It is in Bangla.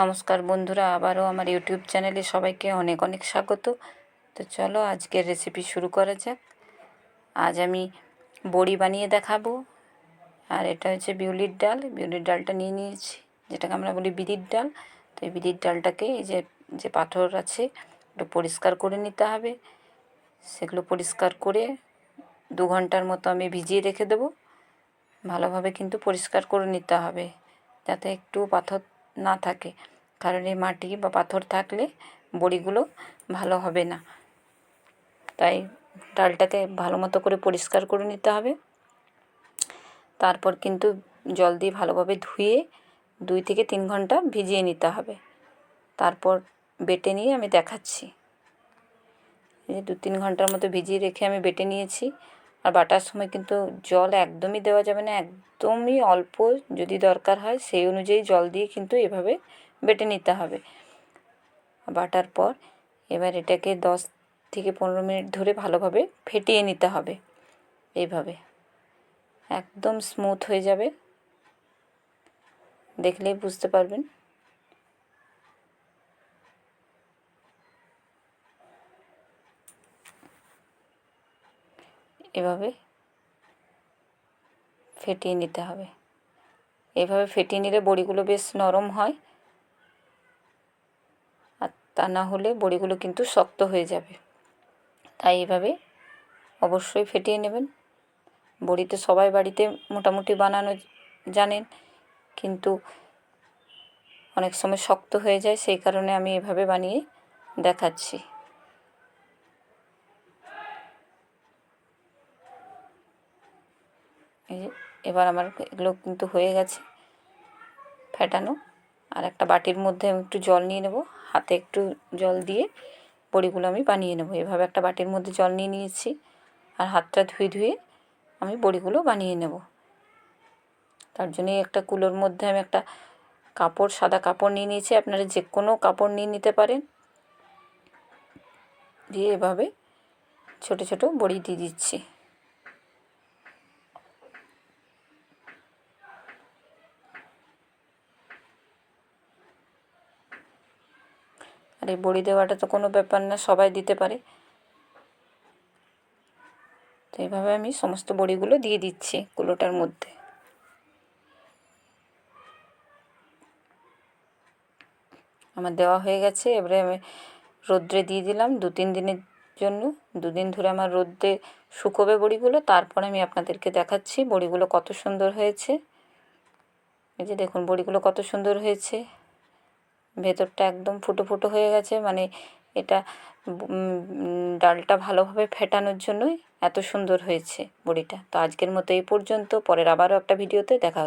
নমস্কার বন্ধুরা, আবারও আমার ইউটিউব চ্যানেলে সবাইকে অনেক অনেক স্বাগত। তো চলো আজকের রেসিপি শুরু করা যাক। আজ আমি বড়ি বানিয়ে দেখাবো। আর এটা হচ্ছে বিউলির ডাল। বিউলির ডালটা নিয়ে নিয়েছি, যেটাকে আমরা বলি বিদির ডাল। তো এই বিদির ডালটাকে এই যে যে পাথর আছে একটু পরিষ্কার করে নিতে হবে। সেগুলো পরিষ্কার করে দু ঘণ্টার মতো আমি ভিজিয়ে রেখে দেবো। ভালোভাবে কিন্তু পরিষ্কার করে নিতে হবে, যাতে একটু পাথর না থাকে। কারণ এই মাটি বা পাথর থাকলে বড়িগুলো ভালো হবে না। তাই ডালটাকে ভালো মতো করে পরিষ্কার করে নিতে হবে। তারপর কিন্তু জল দিয়ে ভালোভাবে ধুয়ে দুই থেকে তিন ঘণ্টা ভিজিয়ে নিতে হবে। তারপর বেটে নিয়ে আমি দেখাচ্ছি। এই দু তিন ঘণ্টার মতো ভিজিয়ে রেখে আমি বেটে নিয়েছি। আর বাটার সময় কিন্তু জল একদমই দেওয়া যাবে না, একদমই অল্প যদি দরকার হয় সেই অনুযায়ী জল দিয়ে কিন্তু এভাবে বেটে নিতে হবে। বাটার পর এবার এটাকে দশ থেকে পনেরো মিনিট ধরে ভালোভাবে ফেটিয়ে নিতে হবে, এইভাবে। একদম স্মুথ হয়ে যাবে। দেখলেই বুঝতে পারবেন। এভাবে ফেটিয়ে নিতে হবে। এভাবে ফেটিয়ে নিলে বড়িগুলো বেশ নরম হয়। আর তা না হলে বড়িগুলো কিন্তু শক্ত হয়ে যাবে। তাই এভাবে অবশ্যই ফেটিয়ে নেবেন। বড়ি তো সবাই বাড়িতে মোটামুটি বানানো জানেন, কিন্তু অনেক সময় শক্ত হয়ে যায়, সেই কারণে আমি এভাবে বানিয়ে দেখাচ্ছি। এবার আমার এগুলো কিন্তু হয়ে গেছে ফেটানো। আর একটা বাটির মধ্যে আমি একটু জল নিয়ে নেব। হাতে একটু জল দিয়ে বড়িগুলো আমি বানিয়ে নেব। এভাবে একটা বাটির মধ্যে জল নিয়ে নিয়েছি। আর হাতটা ধুয়ে ধুয়ে আমি বড়িগুলো বানিয়ে নেব। তার জন্যই একটা কুলোর মধ্যে আমি একটা কাপড়, সাদা কাপড় নিয়ে নিয়েছি। আপনারা যে কোনো কাপড় নিয়ে নিতে পারেন। দিয়ে এভাবে ছোটো ছোটো বড়ি দিয়ে দিচ্ছি। আর এই বড়ি দেওয়াটা তো কোনো ব্যাপার না, সবাই দিতে পারে। তো এইভাবে আমি সমস্ত বড়িগুলো দিয়ে দিচ্ছি কুলোটার মধ্যে। আমার দেওয়া হয়ে গেছে, এবারে আমি রোদ্রে দিয়ে দিলাম দু তিন দিনের জন্য। দুদিন ধরে আমার রোদ্রে শুকোবে বড়িগুলো, তারপর আমি আপনাদেরকে দেখাচ্ছি বড়িগুলো কত সুন্দর হয়েছে। এই যে দেখুন, বড়িগুলো কত সুন্দর হয়েছে। ভেতরটা একদম ফুটো ফুটো হয়ে গেছে। মানে এটা ডালটা ভালোভাবে ফেটানোর জন্যই এত সুন্দর হয়েছে বড়িটা। তো আজকের মতো এই পর্যন্ত। পরের আবারও একটা ভিডিওতে দেখা